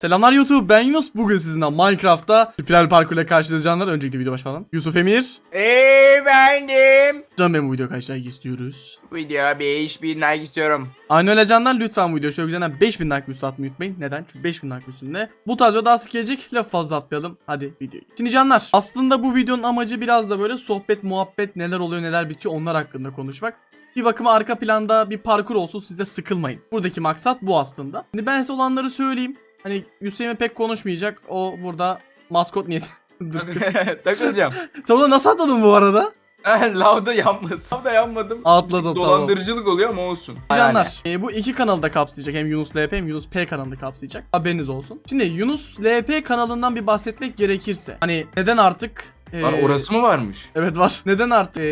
Selamlar YouTube ben Yunus. Bugün sizinle Minecraft'ta spiral parkur ile karşılayacağınlar. Öncelikle video başlayalım. Yusuf Emir. Efendim. Can ben bu video kaç like istiyoruz. Video 5000 like istiyorum. Aynı öyle canlar lütfen bu video şöyle güzelden 5000 like üstü atmayı unutmayın. Neden? Çünkü 5000 like üstünde bu tarz video daha sık gelecek. Laf fazla atmayalım. Hadi videoya. Şimdi canlar aslında bu videonun amacı biraz da böyle sohbet muhabbet neler oluyor neler bitiyor onlar hakkında konuşmak. Bir bakıma arka planda bir parkur olsun siz de sıkılmayın. Buradaki maksat bu aslında. Şimdi ben size olanları söyleyeyim. Hani Hüseyin pek konuşmayacak. O burada maskot niyeti. Dur. Takılacağım. Sen ona nasıl atladın bu arada? Lavda yanmadım. Lavda yanmadım. Atladım tamam. Dolandırıcılık oluyor ama olsun. Canlar e, bu iki kanalı da kapsayacak. Hem Yunus LP hem Yunus P kanalını kapsayacak. Haberiniz olsun. Şimdi Yunus LP kanalından bir bahsetmek gerekirse. Hani neden artık e, Lan orası mı varmış? Evet var. Neden artık e,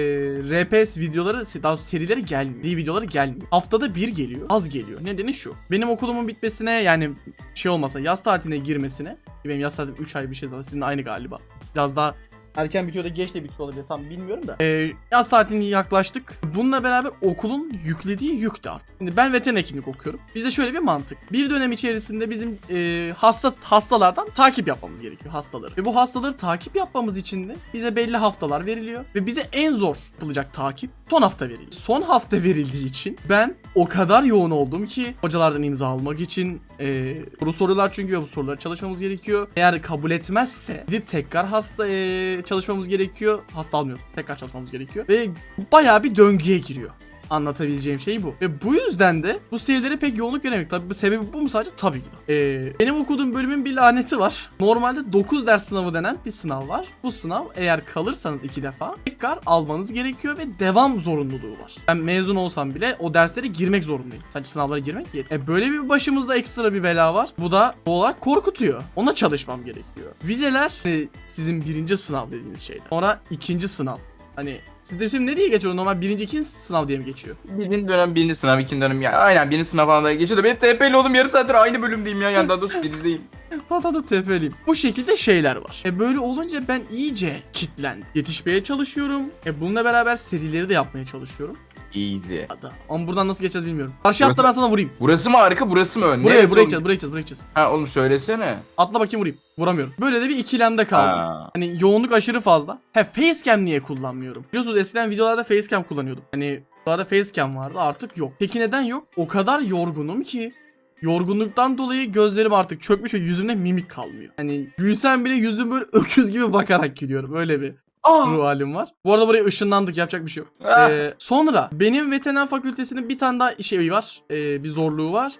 RPS videoları, daha doğrusu serileri gelmiyor. Videoları gelmiyor. Haftada bir geliyor. Az geliyor. Nedeni şu. Benim okulumun bitmesine yani şey olmasa yaz tatiline girmesine. Benim yaz tatilim 3 ay bir şey zaten. Sizin aynı galiba. Biraz daha erken bitiyor da geç de bitiyor olabilir. Tam bilmiyorum da. Ee, yaz tatiline yaklaştık. Bununla beraber okulun yüklediği yük de arttı. Şimdi ben veteriner hekimlik okuyorum. Bizde şöyle bir mantık. Bir dönem içerisinde bizim e, hasta hastalardan takip yapmamız gerekiyor hastaları. Ve bu hastaları takip yapmamız için de bize belli haftalar veriliyor. Ve bize en zor yapılacak takip son hafta veriliyor. Son hafta verildiği için ben o kadar yoğun oldum ki hocalardan imza almak için e, soru soruyorlar çünkü bu soruları çalışmamız gerekiyor. Eğer kabul etmezse gidip tekrar hasta e, çalışmamız gerekiyor. Hasta almıyoruz. Tekrar çalışmamız gerekiyor. Ve bayağı bir döngüye giriyor. Anlatabileceğim şey bu. Ve bu yüzden de bu serilere pek yoğunluk veremedik. Tabii bu sebebi bu mu sadece? Tabii ki. Ee, benim okuduğum bölümün bir laneti var. Normalde 9 ders sınavı denen bir sınav var. Bu sınav eğer kalırsanız iki defa tekrar almanız gerekiyor ve devam zorunluluğu var. Ben mezun olsam bile o derslere girmek zorundayım. Sadece sınavlara girmek değil. E böyle bir başımızda ekstra bir bela var. Bu da doğal olarak korkutuyor. Ona çalışmam gerekiyor. Vizeler hani sizin birinci sınav dediğiniz şeyler. Sonra ikinci sınav. Hani şimdi ne diye geçiyor? Normal birinci ikinci sınav diye mi geçiyor? Birinci dönem birinci sınav, ikinci dönem ya. Aynen birinci sınav falan da geçiyor da benim TP'li oldum yarım saattir aynı bölümdeyim ya. Yani daha doğrusu birindeyim. Hatta tepeliyim. Bu şekilde şeyler var. E böyle olunca ben iyice kitlendim. Yetişmeye çalışıyorum. E bununla beraber serileri de yapmaya çalışıyorum. Easy. Hadi. Ama buradan nasıl geçeceğiz bilmiyorum. Karşı atla ben sana vurayım. Burası mı arka burası mı ön? Buraya Neresi buraya oğlum? gideceğiz, buraya gideceğiz, buraya gideceğiz. Ha oğlum söylesene. Atla bakayım vurayım. Vuramıyorum. Böyle de bir ikilemde kaldım. Ha. Hani yoğunluk aşırı fazla. He facecam niye kullanmıyorum? Biliyorsunuz eskiden videolarda facecam kullanıyordum. Hani videolarda facecam vardı artık yok. Peki neden yok? O kadar yorgunum ki Yorgunluktan dolayı gözlerim artık çökmüş ve yüzümde mimik kalmıyor. Hani gülsem bile yüzüm böyle öküz gibi bakarak gülüyorum. Öyle bir Ah! ruh halim var. Bu arada buraya ışınlandık yapacak bir şey yok. Ah! Ee, sonra benim veteriner fakültesinin bir tane daha şey var. Ee, bir zorluğu var.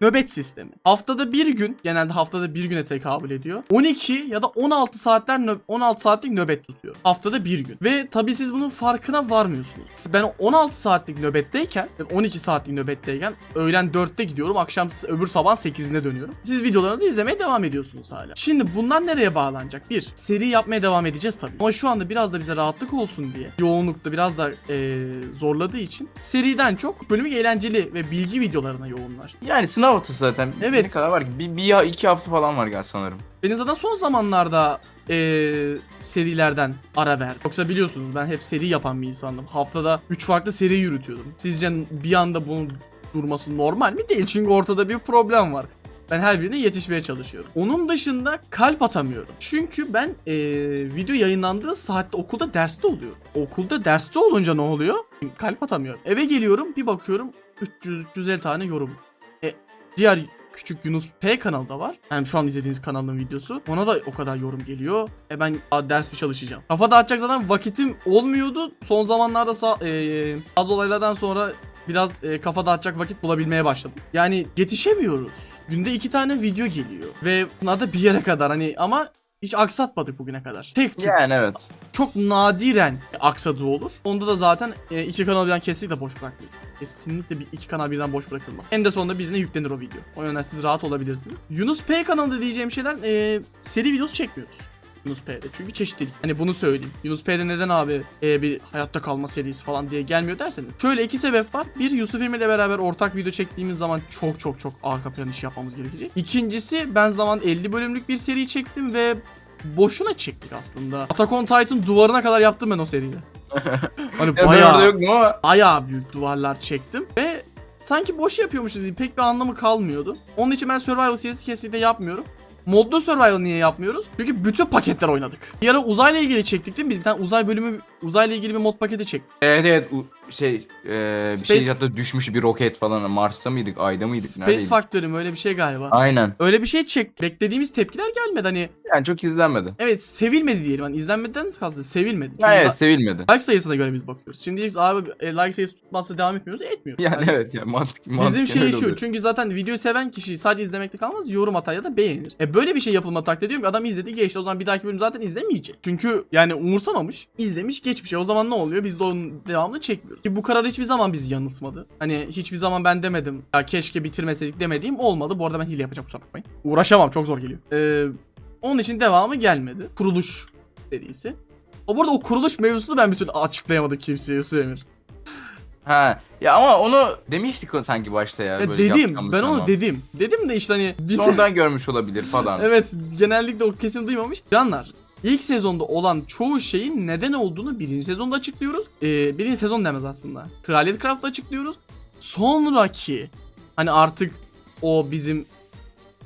Nöbet sistemi. Haftada bir gün, genelde haftada bir güne tekabül ediyor. 12 ya da 16 saatler nö- 16 saatlik nöbet tutuyor. Haftada bir gün. Ve tabii siz bunun farkına varmıyorsunuz. Ben 16 saatlik nöbetteyken, yani 12 saatlik nöbetteyken öğlen 4'te gidiyorum, akşam öbür sabah 8'inde dönüyorum. Siz videolarınızı izlemeye devam ediyorsunuz hala. Şimdi bunlar nereye bağlanacak? Bir, seri yapmaya devam edeceğiz tabii. Ama şu anda biraz da bize rahatlık olsun diye, yoğunlukta biraz da eee, zorladığı için seriden çok bölümü eğlenceli ve bilgi videolarına yoğunlaş. Yani sınav haftası zaten. Evet. Ne kadar var ki? Bir, bir iki hafta falan var galiba sanırım. Benim zaten son zamanlarda eee, serilerden ara verdim. Yoksa biliyorsunuz ben hep seri yapan bir insandım. Haftada 3 farklı seri yürütüyordum. Sizce bir anda bunun durması normal mi? Değil çünkü ortada bir problem var. Ben her birine yetişmeye çalışıyorum. Onun dışında kalp atamıyorum. Çünkü ben eee, video yayınlandığı saatte okulda derste oluyorum. Okulda derste olunca ne oluyor? Kalp atamıyorum. Eve geliyorum bir bakıyorum 300-350 tane yorum. Diğer küçük Yunus P kanalı da var. Yani şu an izlediğiniz kanalın videosu. Ona da o kadar yorum geliyor. E ben ders bir çalışacağım. Kafa dağıtacak zaten vakitim olmuyordu. Son zamanlarda sa- e, az olaylardan sonra biraz e, kafa dağıtacak vakit bulabilmeye başladım. Yani yetişemiyoruz. Günde iki tane video geliyor. Ve bunlar da bir yere kadar hani ama hiç aksatmadık bugüne kadar. Tek tük Yani evet. çok nadiren aksadığı olur. Onda da zaten e, iki kanal birden kesinlikle boş bırakmayız. Kesinlikle bir iki kanal birden boş bırakılmaz. En de sonunda birine yüklenir o video. O yönden siz rahat olabilirsiniz. Yunus P kanalında diyeceğim şeyler e, seri videosu çekmiyoruz. Yunus P'de. Çünkü çeşitlilik. Hani bunu söyleyeyim. Yunus P'de neden abi e, bir hayatta kalma serisi falan diye gelmiyor derseniz. Şöyle iki sebep var. Bir Yusuf Emre ile beraber ortak video çektiğimiz zaman çok çok çok arka plan işi yapmamız gerekecek. İkincisi ben zaman 50 bölümlük bir seri çektim ve boşuna çektik aslında. Attack on Titan duvarına kadar yaptım ben o seriyi. hani bayağı bayağı büyük duvarlar çektim ve sanki boş yapıyormuşuz gibi pek bir anlamı kalmıyordu. Onun için ben Survival serisi kesinlikle yapmıyorum. Modlu Survival niye yapmıyoruz? Çünkü bütün paketler oynadık. Bir ara uzayla ilgili çektik değil mi? Biz bir tane uzay bölümü, uzayla ilgili bir mod paketi çektik. Evet evet şey e, bir Space- şey hatta düşmüş bir roket falan Mars'ta mıydık Ay'da mıydık Space neredeydik? Factory mi öyle bir şey galiba. Aynen. Öyle bir şey çektik. Beklediğimiz tepkiler gelmedi hani. Yani çok izlenmedi. Evet sevilmedi diyelim. Hani izlenmeden kastı sevilmedi. Çünkü evet sevilmedi. like sayısına göre biz bakıyoruz. Şimdi diyeceğiz abi e, like sayısı tutmazsa devam etmiyoruz. Etmiyoruz. Yani Hani evet ya mantık Bizim mantıken şey öyle şu oluyor. çünkü zaten videoyu seven kişi sadece izlemekte kalmaz yorum atar ya da beğenir. E böyle bir şey yapılma taklit ediyorum ki adam izledi geçti o zaman bir dahaki bölüm zaten izlemeyecek. Çünkü yani umursamamış izlemiş geçmiş. E o zaman ne oluyor biz de onun devamını çekmiyoruz. Ki bu karar hiçbir zaman bizi yanıltmadı. Hani hiçbir zaman ben demedim ya keşke bitirmeseydik demediğim olmadı. Bu arada ben hile yapacağım kusura bakmayın. Uğraşamam çok zor geliyor. Ee, onun için devamı gelmedi. Kuruluş serisi. O burada o kuruluş mevzusunu ben türlü açıklayamadım kimseye Yusuf Emir. Ha ya ama onu demiştik sanki başta ya. Ya böyle dedim ben onu dedim. Dedim de işte hani Sonradan görmüş olabilir falan. Evet genellikle o kesim duymamış. Canlar ilk sezonda olan çoğu şeyin neden olduğunu birinci sezonda açıklıyoruz. Ee, birinci sezon demez aslında. Kraliyet Craft'ta açıklıyoruz. Sonraki hani artık o bizim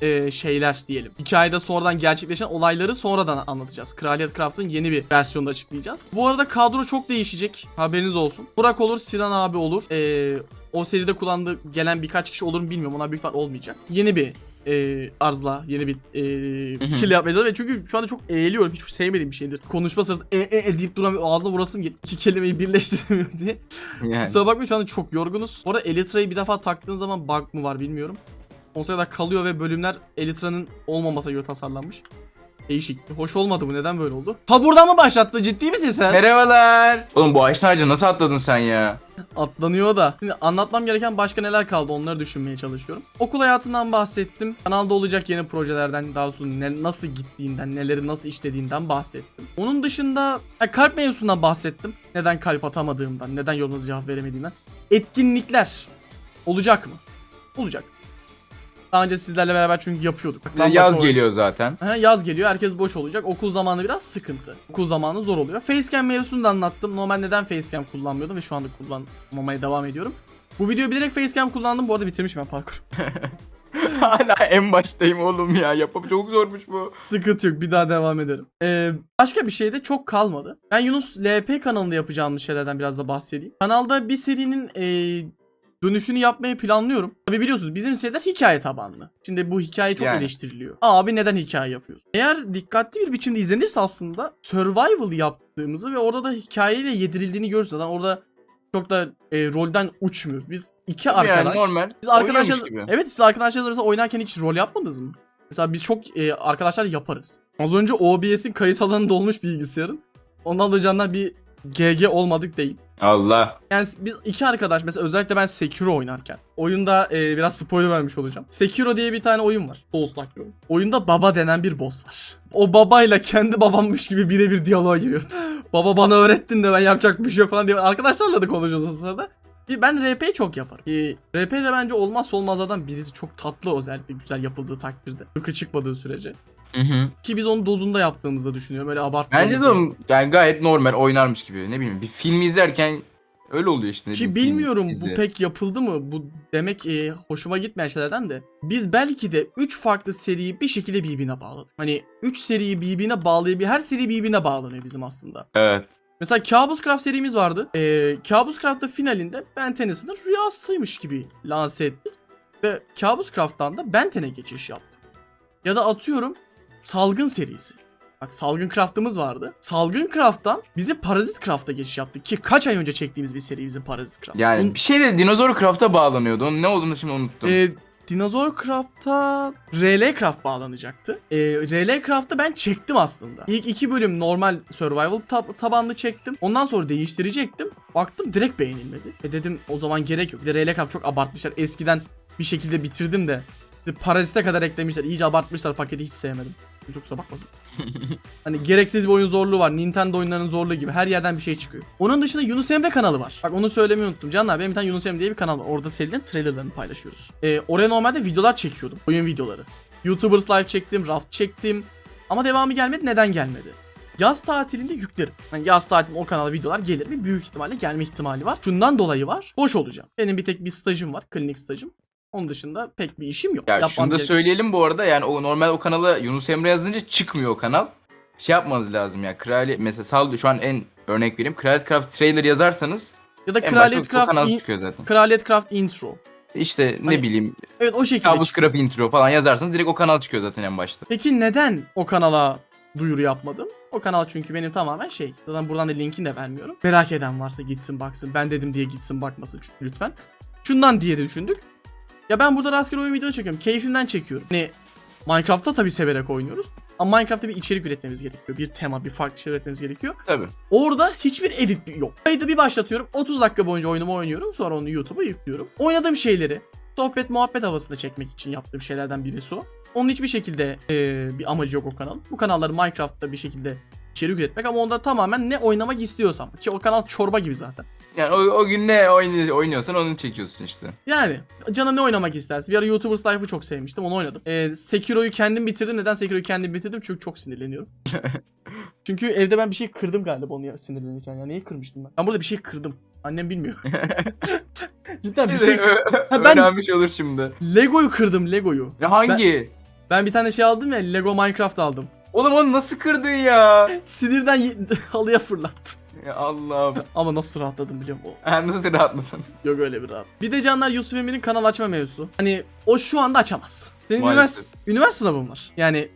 e, şeyler diyelim. Hikayede sonradan gerçekleşen olayları sonradan anlatacağız. Kraliyet Craft'ın yeni bir versiyonda açıklayacağız. Bu arada kadro çok değişecek. Haberiniz olsun. Burak olur, Sinan abi olur. Ee, o seride kullandığı gelen birkaç kişi olur mu bilmiyorum. Onlar büyük ihtimal olmayacak. Yeni bir e, arzla yeni bir e, kill yapmayacağız. Ve çünkü şu anda çok eğiliyorum. Hiç sevmediğim bir şeydir. Konuşma sırasında e e, e deyip duran ağzına vurasım geliyor. İki kelimeyi birleştiremiyorum diye. Yani. Kusura bakmayın şu anda çok yorgunuz. Orada Elytra'yı bir defa taktığın zaman bug mı var bilmiyorum. Sonsuza kadar kalıyor ve bölümler Elytra'nın olmamasına göre tasarlanmış. Değişik. Hoş olmadı bu. Neden böyle oldu? Ta buradan mı başlattı? Ciddi misin sen? Merhabalar. Oğlum bu ağaçtan ağaca nasıl atladın sen ya? Atlanıyor da. Şimdi anlatmam gereken başka neler kaldı onları düşünmeye çalışıyorum. Okul hayatından bahsettim. Kanalda olacak yeni projelerden daha sonra ne, nasıl gittiğinden, neleri nasıl işlediğinden bahsettim. Onun dışında ha, kalp mevzusundan bahsettim. Neden kalp atamadığımdan, neden yorumunuza cevap veremediğimden. Etkinlikler olacak mı? Olacak. Daha önce sizlerle beraber çünkü yapıyorduk. Yaz Lambaço- geliyor zaten. Aha, yaz geliyor herkes boş olacak. Okul zamanı biraz sıkıntı. Okul zamanı zor oluyor. Facecam mevzusunu da anlattım. Normal neden facecam kullanmıyordum ve şu anda kullanmamaya devam ediyorum. Bu videoyu bilerek facecam kullandım. Bu arada bitirmişim ben parkur. Hala en baştayım oğlum ya. Yapıp çok zormuş bu. Sıkıntı yok bir daha devam ederim. Ee, başka bir şey de çok kalmadı. Ben Yunus LP kanalında yapacağımız şeylerden biraz da bahsedeyim. Kanalda bir serinin ee, dönüşünü yapmayı planlıyorum. Tabi biliyorsunuz bizim seriler hikaye tabanlı. Şimdi bu hikaye çok Yani. eleştiriliyor. Abi neden hikaye yapıyorsun? Eğer dikkatli bir biçimde izlenirse aslında survival yaptığımızı ve orada da hikayeyle yedirildiğini görürsünüz. Zaten orada çok da e, rolden uçmuyoruz. Biz iki arkadaş. Yani normal. Biz arkadaşlar evet siz arkadaşlarınız arasında oynarken hiç rol yapmadınız mı? Mesela biz çok e, arkadaşlar yaparız. Az önce OBS'in kayıt alanı dolmuş bilgisayarın. Ondan dolayı canlar bir GG olmadık değil. Allah. Yani biz iki arkadaş mesela özellikle ben Sekiro oynarken. Oyunda e, biraz spoiler vermiş olacağım. Sekiro diye bir tane oyun var. Souls-like bir oyun. Oyunda baba denen bir boss var. O babayla kendi babammış gibi birebir diyaloğa giriyor. baba bana öğrettin de ben yapacak bir şey yok falan diye arkadaşlarla da konuşuyoruz o sırada. Ben RP çok yaparım. Ee, RP de bence olmazsa olmazlardan birisi çok tatlı özellikle güzel yapıldığı takdirde. Sıkı çıkmadığı sürece. Hı hı. Ki biz onu dozunda yaptığımızda düşünüyorum. Öyle abarttığımızda. Bence de oğlum, yani gayet normal oynarmış gibi. Ne bileyim bir film izlerken öyle oluyor işte. ne Ki bileyim, film, bilmiyorum dizi. bu pek yapıldı mı? Bu demek e, hoşuma gitmeyen şeylerden de. Biz belki de 3 farklı seriyi bir şekilde birbirine bağladık. Hani 3 seriyi birbirine bağlayıp her seri birbirine bağlanıyor bizim aslında. Evet. Mesela Kabus Craft serimiz vardı. Ee, Kabus Craft'ta finalinde Ben Tennyson'ın rüyasıymış gibi lanse ettik. Ve Kabus Craft'tan da Ben Ten'e geçiş yaptık. Ya da atıyorum Salgın serisi. Bak Salgın Craft'ımız vardı. Salgın Craft'tan bizi Parazit Craft'a geçiş yaptık. Ki kaç ay önce çektiğimiz bir seri bizim Parazit Craft. Yani Bunun- bir şey de Dinozor Craft'a bağlanıyordu. Onun ne olduğunu şimdi unuttum. ee, Dinozor Craft'a RL Craft bağlanacaktı. Ee, RL Craft'ı ben çektim aslında. İlk iki bölüm normal survival tab- tabanlı çektim. Ondan sonra değiştirecektim. Baktım direkt beğenilmedi. E dedim o zaman gerek yok. Bir de RL Craft çok abartmışlar. Eskiden bir şekilde bitirdim de. Parazite kadar eklemişler. İyice abartmışlar paketi hiç sevmedim. Kusura bakmasın. hani gereksiz bir oyun zorluğu var. Nintendo oyunlarının zorluğu gibi. Her yerden bir şey çıkıyor. Onun dışında Yunus Emre kanalı var. Bak onu söylemeyi unuttum. Canlar benim bir tane Yunus Emre diye bir kanal var. Orada serilerin trailerlarını paylaşıyoruz. Ee, oraya normalde videolar çekiyordum. Oyun videoları. YouTubers live çektim, raft çektim. Ama devamı gelmedi. Neden gelmedi? Yaz tatilinde yüklerim. Yani yaz tatilinde o kanala videolar gelir ve büyük ihtimalle gelme ihtimali var. Şundan dolayı var. Boş olacağım. Benim bir tek bir stajım var. Klinik stajım. Onun dışında pek bir işim yok. Ya Yapmam şunu da gereken- söyleyelim bu arada yani o normal o kanala Yunus Emre yazınca çıkmıyor o kanal. Şey yapmanız lazım ya. Kraliyet mesela sağ şu an en örnek vereyim. Kraliyet Craft trailer yazarsanız Ya da en Kraliyet başta o kanal Craft, in- çıkıyor zaten. Kraliyet Craft intro. İşte ne Hani- bileyim Evet o şekilde. Kabus Craft intro falan yazarsanız direkt o kanal çıkıyor zaten en başta. Peki neden o kanala duyuru yapmadım? O kanal çünkü benim tamamen şey. Zaten buradan da linkini de vermiyorum. Merak eden varsa gitsin baksın. Ben dedim diye gitsin bakmasın çünkü lütfen. Şundan diye de düşündük. Ya ben burada rastgele oyun videosu çekiyorum. Keyfimden çekiyorum. Hani Minecraft'ta tabii severek oynuyoruz. Ama Minecraft'ta bir içerik üretmemiz gerekiyor. Bir tema, bir farklı şey üretmemiz gerekiyor. Tabii. Orada hiçbir edit yok. Kaydı bir başlatıyorum. 30 dakika boyunca oyunumu oynuyorum. Sonra onu YouTube'a yüklüyorum. Oynadığım şeyleri sohbet muhabbet havasında çekmek için yaptığım şeylerden birisi o. Onun hiçbir şekilde eee, bir amacı yok o kanal. Bu kanalları Minecraft'ta bir şekilde içerik üretmek ama onda tamamen ne oynamak istiyorsam. Ki o kanal çorba gibi zaten. Yani o, o gün ne oynuyor, oynuyorsan onu çekiyorsun işte. Yani canım ne oynamak istersin. Bir ara YouTubers Life'ı çok sevmiştim onu oynadım. Ee, Sekiro'yu kendim bitirdim. Neden Sekiro'yu kendim bitirdim? Çünkü çok sinirleniyorum. Çünkü evde ben bir şey kırdım galiba onu ya- sinirlenirken. Ya neyi kırmıştım ben? Ben burada bir şey kırdım. Annem bilmiyor. Cidden bir şey Ha, ben- Öğrenmiş olur şimdi. Lego'yu kırdım Lego'yu. Ya hangi? Ben bir tane şey aldım ya Lego Minecraft aldım. Oğlum onu nasıl kırdın ya? Sinirden ye- halıya fırlattım. Ya Allah'ım. Ama nasıl rahatladım biliyor musun? Nasıl rahatladın? Yok öyle bir rahat. Bir de canlar Yusuf Emir'in kanal açma mevzusu. Hani o şu anda açamaz. Senin Maalesef. üniversite, üniversite sınavın var. Yani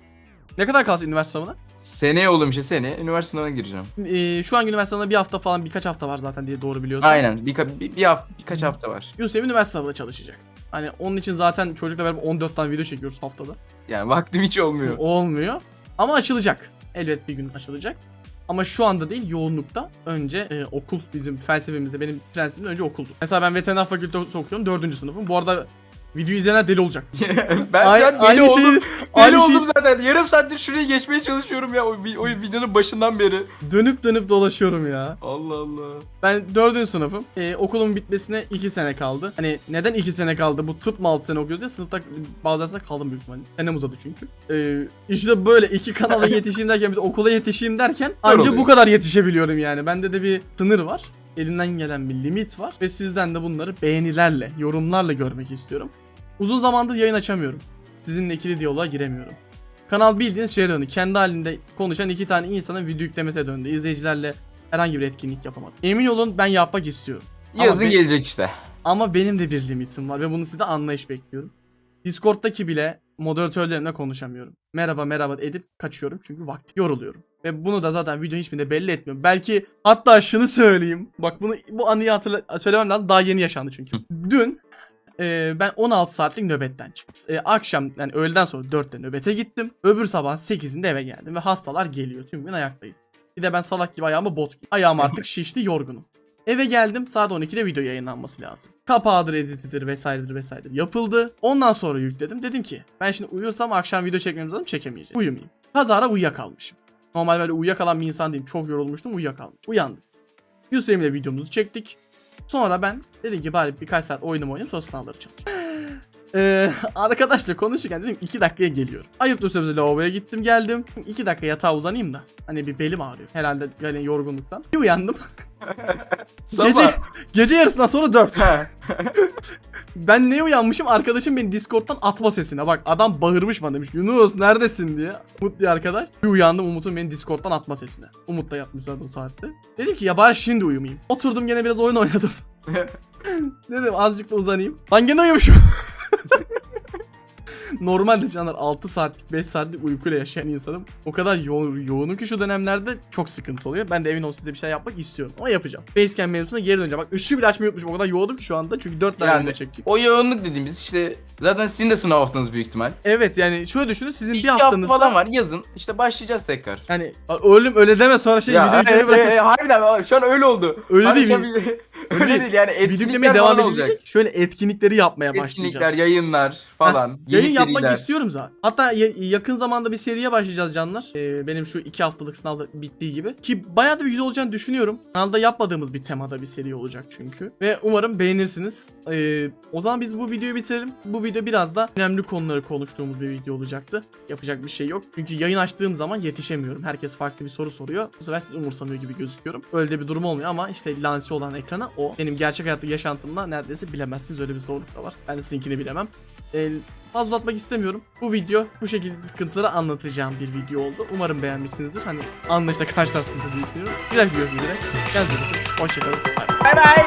ne kadar kalsın üniversite sınavına? Seneye oğlum işte sene üniversite sınavına gireceğim. Ee, şu an üniversite sınavına bir hafta falan birkaç hafta var zaten diye doğru biliyorsun. Aynen. Bir, bir, bir hafta, birkaç hafta var. Yusuf Emir üniversite sınavında çalışacak. Hani onun için zaten çocukla beraber 14 tane video çekiyoruz haftada. Yani vaktim hiç olmuyor. Olmuyor. Ama açılacak. Elbet bir gün açılacak. Ama şu anda değil yoğunlukta. Önce e, okul bizim felsefemizde benim prensibim önce okuldur. Mesela ben veteriner fakültesi okuyorum 4. sınıfım. Bu arada videoyu izleyenler deli olacak. ben an deli aynı oldum. şeyi- Deli aynı oldum şeyi- zaten. Yarım saattir şuraya geçmeye çalışıyorum ya o, vi- o videonun başından beri. Dönüp dönüp dolaşıyorum ya. Allah Allah. Ben 4. sınıfım. E, okulumun bitmesine 2 sene kaldı. Hani neden 2 sene kaldı? Bu tıp mı 6 sene okuyoruz ya sınıfta bazı dersler kaldım büyük ihtimalle. Senem uzadı çünkü. E, işte böyle iki kanala yetişeyim derken bir de okula yetişeyim derken anca oluyor. bu kadar yetişebiliyorum yani. Bende de bir sınır var. Elimden gelen bir limit var. Ve sizden de bunları beğenilerle, yorumlarla görmek istiyorum. Uzun zamandır yayın açamıyorum. Sizinle ikili diyaloğa giremiyorum. Kanal bildiğiniz şeye döndü. Kendi halinde konuşan iki tane insanın video yüklemesine döndü. İzleyicilerle herhangi bir etkinlik yapamadım. Emin olun ben yapmak istiyorum. Yazın be- gelecek işte. Ama benim de bir limitim var ve bunu sizde anlayış bekliyorum. Discord'daki bile moderatörlerimle konuşamıyorum. Merhaba merhaba edip kaçıyorum çünkü vakti yoruluyorum. Ve bunu da zaten videonun hiçbirinde belli etmiyorum. Belki hatta şunu söyleyeyim. Bak bunu bu anıyı hatırla söylemem lazım. Daha yeni yaşandı çünkü. Dün e, ben 16 saatlik nöbetten çıktım. E, akşam yani öğleden sonra 4'te nöbete gittim. Öbür sabah 8'inde eve geldim ve hastalar geliyor. Tüm gün ayaktayız. Bir de ben salak gibi ayağıma bot gibi. Ayağım artık şişti yorgunum. Eve geldim saat 12'de video yayınlanması lazım. Kapağıdır, editidir vesairedir vesairedir yapıldı. Ondan sonra yükledim. Dedim ki ben şimdi uyuyorsam akşam video çekmemiz lazım çekemeyeceğim. Uyumayayım. Kazara uyuyakalmışım. Normal böyle uyuyakalan bir insan değilim. Çok yorulmuştum uyuyakalmışım. Uyandım. Yusuf Emre'yle videomuzu çektik. Sonra ben dedim ki bari birkaç saat oyunumu oynayayım sonra sınavları çalışayım. Ee, arkadaşla konuşurken dedim 2 dakikaya geliyorum. Ayıptır sözü lavaboya gittim geldim. 2 dakika yatağa uzanayım da. Hani bir belim ağrıyor. Herhalde yani yorgunluktan. Bir uyandım. Gece, gece yarısından sonra 4. Ha. Ben neye uyanmışım? Arkadaşım beni Discord'dan atma sesine. Bak adam bağırmış bana demiş. Yunus neredesin diye. Umut diye arkadaş. Bir uyandım Umut'un beni Discord'dan atma sesine. Umut da yatmış zaten bu saatte. Dedim ki ya bari şimdi uyumayayım. Oturdum gene biraz oyun oynadım. Dedim azıcık da uzanayım. Lan gene uyumuşum. Normalde canlar 6 saatlik 5 saatlik uykuyla yaşayan insanım. O kadar yo- yoğunum ki şu dönemlerde çok sıkıntı oluyor. Ben de emin olsun size bir şey yapmak istiyorum. Ama yapacağım. Basecamp mevzusuna geri döneceğim. Bak ışığı bile açmayı unutmuşum. O kadar yoğundum ki şu anda. Çünkü 4 tane Yani- video çektik. O yoğunluk dediğimiz işte zaten sizin de sınav haftanız büyük ihtimal. Evet yani şöyle düşünün sizin bir haftanız falan var yazın. İşte başlayacağız tekrar. Yani ölüm öyle deme sonra şey ya, videoyu e, e, e, harbiden şu an öyle oldu. Öyle Hani değil Öyle değil yani etkinlikler devam falan edilecek. olacak. Şöyle etkinlikleri yapmaya Etkinlikler, başlayacağız. yayınlar falan. Heh, Yayın yapmak seriler. istiyorum zaten. Hatta ya- yakın zamanda bir seriye başlayacağız canlar. Ee, benim şu iki haftalık sınavda bittiği gibi. Ki bayağı da bir güzel olacağını düşünüyorum. Kanalda yapmadığımız bir temada bir seri olacak çünkü. Ve umarım beğenirsiniz. Ee, o zaman biz bu videoyu bitirelim. Bu video biraz da önemli konuları konuştuğumuz bir video olacaktı. Yapacak bir şey yok. Çünkü yayın açtığım zaman yetişemiyorum. Herkes farklı bir soru soruyor. Bu sefer siz umursamıyor gibi gözüküyorum. Öyle de bir durum olmuyor ama işte lanse olan ekrana o. Benim gerçek hayatta yaşantımda neredeyse bilemezsiniz öyle bir zorluk da var. Ben de sizinkini bilemem. Ee, fazla uzatmak istemiyorum. Bu video bu şekilde sıkıntıları anlatacağım bir video oldu. Umarım beğenmişsinizdir. Hani anlayışla karşılarsınız diye düşünüyorum. Güzel bir video. Kendinize iyi bakın. Hoşçakalın. Bay bay.